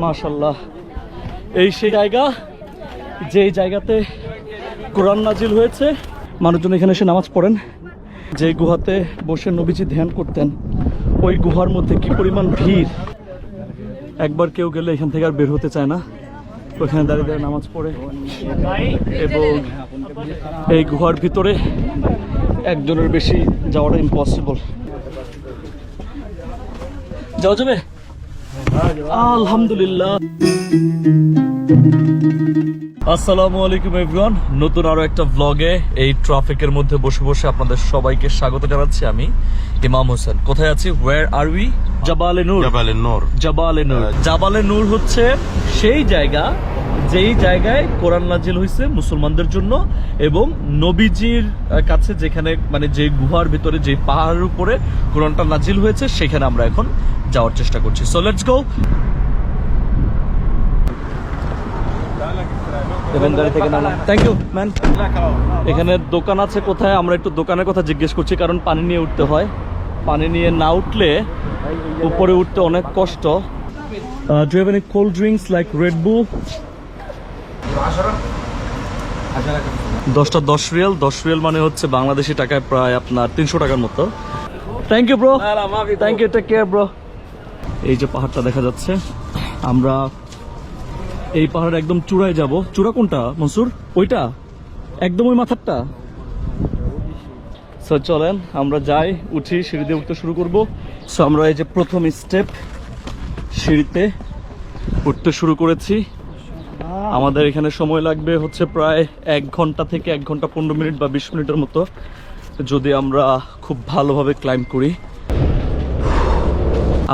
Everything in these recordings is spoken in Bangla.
মাশাল্লাহ এই সেই জায়গা, যেই জায়গাতে কোরআন নাজিল হয়েছে, মানুষজন এখানে এসে নামাজ পড়েন। যে গুহাতে বসে নবীজি ধ্যান করতেন, ওই গুহার মধ্যে কি পরিমাণ ভিড়? একবার কেউ গেলে এখান থেকে আর বের হতে চায় না। ওখানে দাঁড়িয়ে দাঁড়িয়ে নামাজ পড়ে। এবং এই গুহার ভিতরে একজনের বেশি যাওয়াটা ইম্পসিবল যাওয়া যাবে? আলহামদুলিল্লাহ। আসসালামু আলাইকুম এভরিওয়ান নতুন আরও একটা ব্লগে এই ট্রাফিকের মধ্যে বসে বসে আপনাদের সবাইকে স্বাগত জানাচ্ছি আমি ইমাম হোসেন। কোথায় আছি? ওয়ার আর উই জাবালে নূর। জাবালে নূর। জাবালে নূর। জাবালে নূর হচ্ছে সেই জায়গা যেই জায়গায় কোরআন নাজিল হয়েছে মুসলমানদের জন্য এবং নবীজির কাছে যেখানে মানে যে গুহার ভিতরে যে পাহাড়ের উপরে কোরআনটা নাজিল হয়েছে সেখানে আমরা এখন যাওয়ার চেষ্টা করছি। So let's go thank you man এখানে দোকান আছে কোথায়? আমরা একটু দোকানের কথা জিজ্ঞেস করছি কারণ পানি নিয়ে উঠতে হয়। পানি নিয়ে না উঠলে উপরে উঠতে অনেক কষ্ট। Do have any cold drinks like red bull দশটা দশ রিয়াল দশ রিয়াল মানে হচ্ছে বাংলাদেশি টাকায় প্রায় আপনার তিনশো টাকার মতো। Thank you bro thank you take care bro এই যে পাহাড়টা দেখা যাচ্ছে আমরা এই পাহাড়ের একদম চূড়ায় যাব। চূড়া কোনটা মনসুর? ওইটা? একদম ওই মাথারটা? সো চলেন আমরা যাই উঠি সিঁড়ি দিয়ে উঠতে শুরু করব। সো আমরা এই যে প্রথম স্টেপ সিঁড়িতে উঠতে শুরু করেছি। আমাদের এখানে সময় লাগবে হচ্ছে প্রায় এক ঘণ্টা থেকে এক ঘণ্টা পনেরো মিনিট বা বিশ মিনিটের মতো। যদি আমরা খুব ভালোভাবে ক্লাইম্ব করি।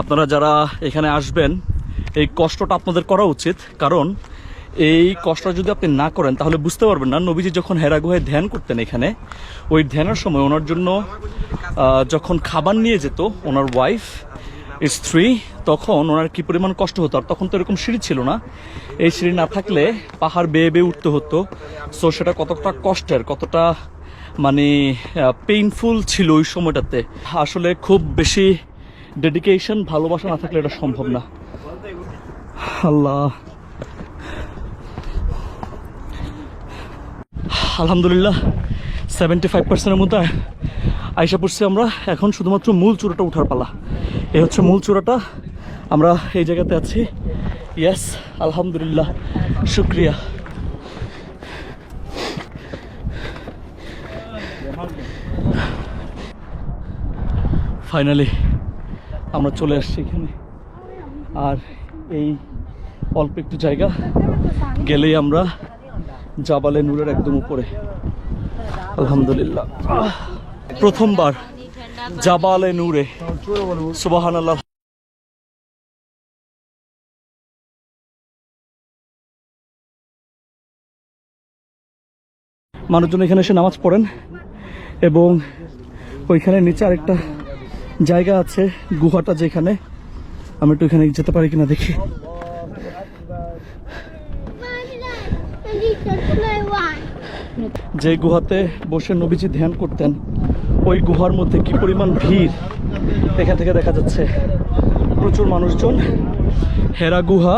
আপনারা যারা এখানে আসবেন, এই কষ্টটা আপনাদের করা উচিত। কারণ এই কষ্টটা যদি আপনি না করেন, তাহলে বুঝতে পারবেন না। নবীজি যখন হেরা গুহায় ধ্যান করতেন এখানে, ওই ধ্যানের সময় ওনার জন্য যখন খাবার নিয়ে যেত, ওনার ওয়াইফ স্ত্রী, তখন ওনার কি পরিমাণ কষ্ট হতো? আর তখন তো এরকম সিঁড়ি ছিল না। এই সিঁড়ি না থাকলে পাহাড় বেয়ে বেয়ে উঠতে হতো। সো সেটা কতটা কষ্টের, কতটা মানে পেইনফুল ছিল ওই সময়টাতে। আসলে খুব বেশি ডেডিকেশন ভালোবাসা না থাকলে এটা সম্ভব না। আল্লাহ। আলহামদুলিল্লাহ সেভেন্টি ফাইভ পার্সেন্টের মধ্যে আইসা পড়ছি আমরা। এখন শুধুমাত্র মূল চূড়াটা উঠার পালা। এই হচ্ছে মূল চূড়াটা। আমরা এই জায়গাতে আছি। ইয়েস আলহামদুলিল্লাহ, শুক্রিয়া। ফাইনালি আমরা চলে আসছি এখানে। আর এই অল্প একটু জায়গা, গেলেই আমরা জাবালে নূরের একদম উপরে। আলহামদুলিল্লাহ। প্রথমবার জাবালে নূরে। সুবাহান আল্লাহ মানুষজন এখানে এসে নামাজ পড়েন এবং ওইখানে নিচে আরেকটা জায়গা আছে, গুহাটা যেখানে। আমি একটু এখানে যেতে পারি কিনা দেখি। যে গুহাতে বসে নবীজি ধ্যান করতেন ওই গুহার মধ্যে কি পরিমাণ ভিড়? এখান থেকে দেখা যাচ্ছে প্রচুর মানুষজন। হেরা গুহা,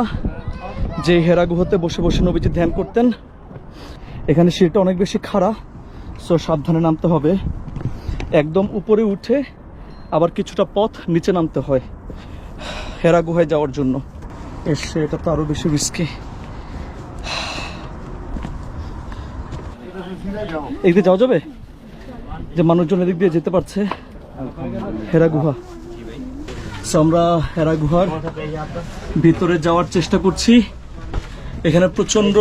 যে হেরা গুহাতে বসে বসে নবীজি ধ্যান করতেন, এখানে সিঁড়িটা অনেক বেশি খাড়া সো সাবধানে নামতে হবে। একদম উপরে উঠে আবার কিছুটা পথ নিচে নামতে হয় হেরা গুহায় যাওয়ার জন্য। এসে এটা তো আরও বেশি রিস্কি এদিক যাওয়া যাবে? যে মানুষজন এদিক দিয়ে যেতে পারছে, হেরা গুহা। আমরা হেরা গুহার ভিতরে যাওয়ার চেষ্টা করছি। এখানে প্রচণ্ড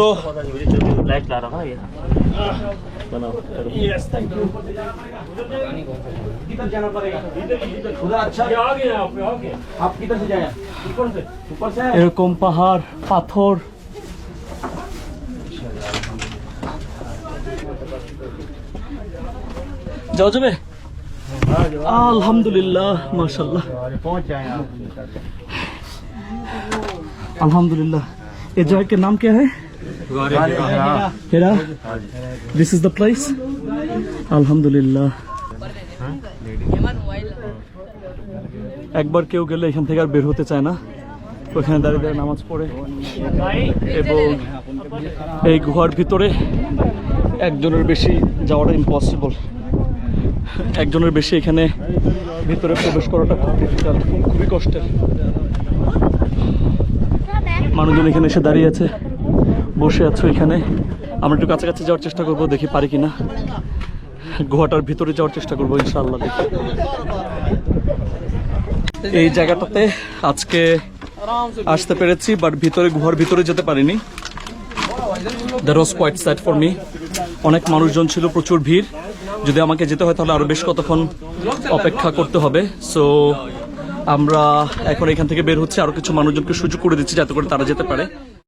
এরকম পাহাড়, পাথর যাওয়া যাবে আলহামদুলিল্লাহ মাশাল্লাহ আলহামদুলিল্লাহ। এই জয় নাম কে হ্যাঁ Hira. This is the place আলহামদুলিল্লাহ। একবার কেউ গেলে এখান থেকে আর বের হতে চায় না। ওখানে দাঁড়িয়ে দাঁড়িয়ে নামাজ পড়ে। এবং এই গুহার ভিতরে একজনের বেশি যাওয়াটা ইম্পসিবল একজনের বেশি এখানে ভিতরে প্রবেশ করাটা খুব ডিফিকাল্ট খুবই কষ্টের। মানুষজন এখানে এসে দাঁড়িয়ে আছে, বসে আছো এখানে। আমরা একটু কাছাকাছি যাওয়ার চেষ্টা করব, দেখি পারি কিনা। গুহাটার ভিতরে যাওয়ার চেষ্টা করব, ইনশাআল্লাহ দেখি। এই জায়গাটাতে আজকে আসতে পেরেছি বাট ভিতরে, গুহার ভিতরে যেতে পারিনি। That was quite sad for me অনেক মানুষজন ছিল, প্রচুর ভিড়। যদি আমাকে যেতে হয় তাহলে আরও বেশ কতক্ষণ অপেক্ষা করতে হবে। সো আমরা এখন এখান থেকে বের হচ্ছে। আরও কিছু মানুষজনকে সুযোগ করে দিচ্ছি যাতে করে তারা যেতে পারে।